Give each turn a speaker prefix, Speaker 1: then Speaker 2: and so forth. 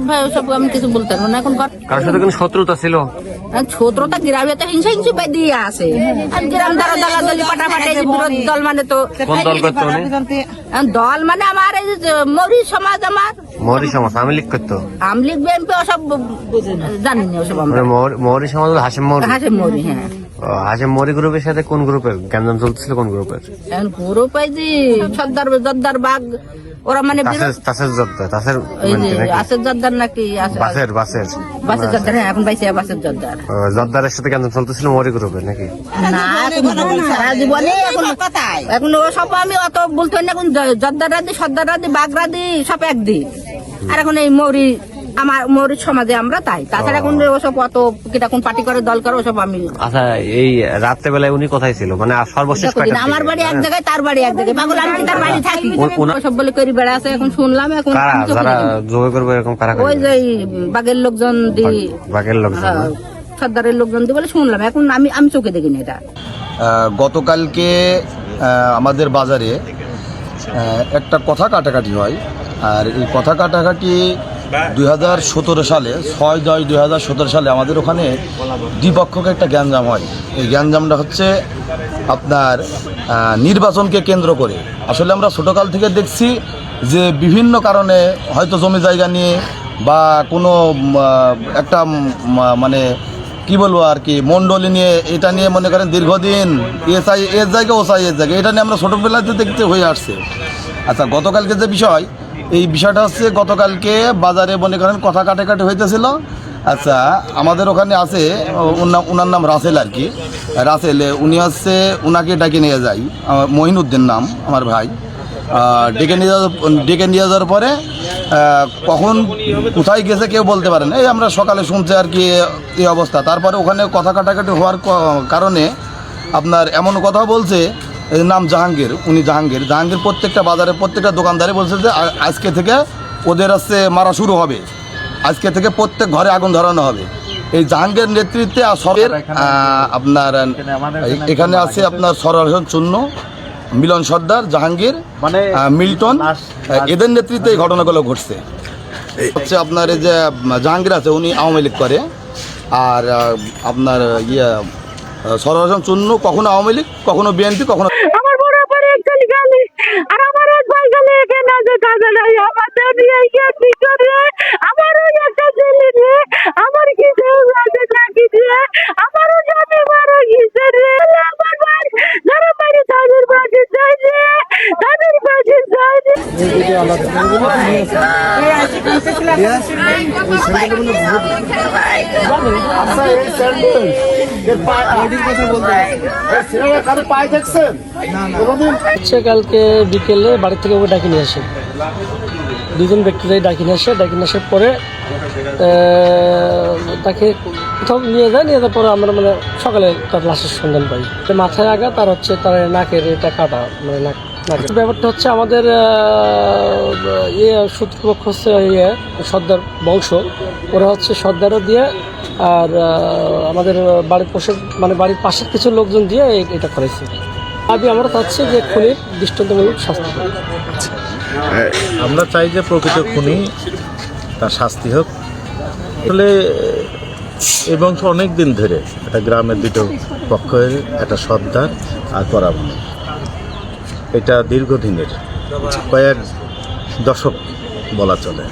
Speaker 1: সব ভাই ওসব আমি কিছু বলতে পারব না। এখন
Speaker 2: কার সাথে কোনো শত্রুতা ছিল?
Speaker 1: আর গ্রামে তো হিংসা হিংসি পাই দিয়ে আছে আর গ্রাম দ্বারা দলাদলি পাটাপাটি বিরোধী দল মানে তো
Speaker 2: কোন দল করতো
Speaker 1: দল মানে আমার এই মৌরি সমাজ আমার।
Speaker 2: মৌরি সমাজ আমি লিখ করতো?
Speaker 1: বিএনপি ওসব জানি না ওসব আমরা।
Speaker 2: মানে মৌরি সমাজ হাসিম মৌরি?
Speaker 1: হাসে মৌরি হ্যাঁ।
Speaker 2: হাসিম মৌরি গ্রুপের সাথে কোন গ্রুপের? গ্যাঞ্জাম চলতেছিল কোন গ্রুপের?
Speaker 1: পাই যে সর্দার জর্দার বাঘ ওরা মানে
Speaker 2: তাসের তাসের তাসের মানে?
Speaker 1: আসের জর্দার নাকি
Speaker 2: বাসের বাসের।
Speaker 1: বাসের জর্দার হ্যাঁ এখন পাইছে বাসের জর্দার।
Speaker 2: জর্দারের সাথে কেন চলতেছিল মরি গ্রুপে নাকি?
Speaker 1: না এখন সারা জীবনে এখন এখন ও সব আমি অত বলতে না এখন জর্দার রাধি সর্দার রাদি বাঘ সব একদিন। আর এখন এই মৌরি আমার মৌরি সমাজে আমরা তাই। তাছাড়া এখন ওসব অত কিটা কোন পার্টি করে দল করে ওসব আমি
Speaker 2: আচ্ছা এই রাত্রে বেলায় উনি কোথায় ছিল? মানে সর্বশেষ
Speaker 1: আমার বাড়ি এক জায়গায় তার বাড়ি এক জায়গায়। পাগল আমি তার বাড়ি থাকি? ওসব বলে করি বেড়া আছে এখন শুনলাম এখন
Speaker 2: যারা। যোগ করবে এরকম কারা
Speaker 1: ওই যে বাঘের লোকজন দি
Speaker 2: বাঘের লোকজন
Speaker 1: হ্যাঁ, সর্দারের লোকজন দি বলে শুনলাম এখন আমি আমি চোখে দেখিনি এটা।
Speaker 3: আহ, গতকালকে আমাদের বাজারে আহ, একটা কথা কাটাকাটি হয় আর এই কথা কাটাকাটি দুই হাজার সতেরো সালে, ছয় দশ দুই হাজার সতেরো সালে আমাদের ওখানে দ্বিপক্ষকে একটা গ্যাঞ্জাম হয়। এই গ্যাঞ্জামটা হচ্ছে আপনার নির্বাচনকে কেন্দ্র করে। আসলে আমরা ছোটোকাল থেকে দেখছি যে বিভিন্ন কারণে হয়তো জমি জায়গা নিয়ে বা কোনো একটা মানে কি বলব আর কি মন্ডলী নিয়ে এটা নিয়ে মনে করেন দীর্ঘদিন এসআই, এর জায়গা ওসাই এর জায়গা, এটা নিয়ে আমরা ছোটোবেলাতে দেখতে হয়ে আসছে। আচ্ছা গতকালকে যে বিষয় এই বিষয়টা হচ্ছে গতকালকে বাজারে মনে করেন কথা কাটাকাটি হইতেছিল। আচ্ছা আমাদের ওখানে আছে ওনার নাম রাসেল আর কি। রাসেল উনি হচ্ছে ওনাকে ডাকে নিয়ে যাই আমার, মহিনুদ্দিন নাম, আমার ভাই। ডেকে নিয়ে যাওয়ার, ডেকে নিয়ে যাওয়ার পরে কখন কোথায় গেছে কেউ বলতে পারে না। এই আমরা সকালে শুনছি আর কি এই অবস্থা। তারপরে ওখানে কথা কাটাকাটি হওয়ার কারণে আপনার এমন কথা বলছে এর নাম জাহাঙ্গীর উনি জাহাঙ্গীর। জাহাঙ্গীর প্রত্যেকটা বাজারে প্রত্যেকটা দোকানদারে বলছে যে আজকে থেকে ওদের হচ্ছে মারা শুরু হবে। আজকে থেকে প্রত্যেক ঘরে আগুন ধরানো হবে। এই জাহাঙ্গীর নেতৃত্বে আর সবের আপনার এখানে আছে আপনার সরল চূন্য মিলন সর্দার জাহাঙ্গীর মানে মিল্টন। এদের নেতৃত্বে এই ঘটনাগুলো ঘটছে। হচ্ছে আপনার এই যে জাহাঙ্গীর আছে উনি আওয়ামী লীগ করে। আর আপনার ইয়ে সরহসন চূন্য কখনো আওয়ামী লীগ কখনো বিএনপি কখনো
Speaker 4: কালকে বিকেলে বাড়ি থেকে ওকে ডাকি নিয়ে আসে দুজন ব্যক্তিরাই ডাকি নিয়ে আসে ডাকি নিয়ে আসার পরে তাকে কোথাও নিয়ে যায়, নিয়ে যাওয়ার পরে আমরা মানে সকালে তার লাশের সন্ধান পাই মাথায় আগা তার হচ্ছে তার নাকের এটা কাটা মানে নাক। ব্যাপারটা হচ্ছে আমাদের ইয়ে শত্রুপক্ষ হচ্ছে ইয়ে সর্দার বংশ। ওরা হচ্ছে সর্দারও দিয়ে আর আমাদের বাড়ির পাশে মানে বাড়ির পাশের কিছু লোকজন দিয়ে এটা করেছে। দাবি আমরা চাচ্ছি যে খুনির দৃষ্টান্তমূলক শাস্তি
Speaker 5: আমরা চাই যে প্রকৃত খুনি তার শাস্তি হোক। আসলে এই বংশ অনেক দিন ধরে একটা গ্রামের দুটো পক্ষের একটা সর্দার আর পরামর্শ। এটা দীর্ঘদিনের কয়েক দশক বলা চলে।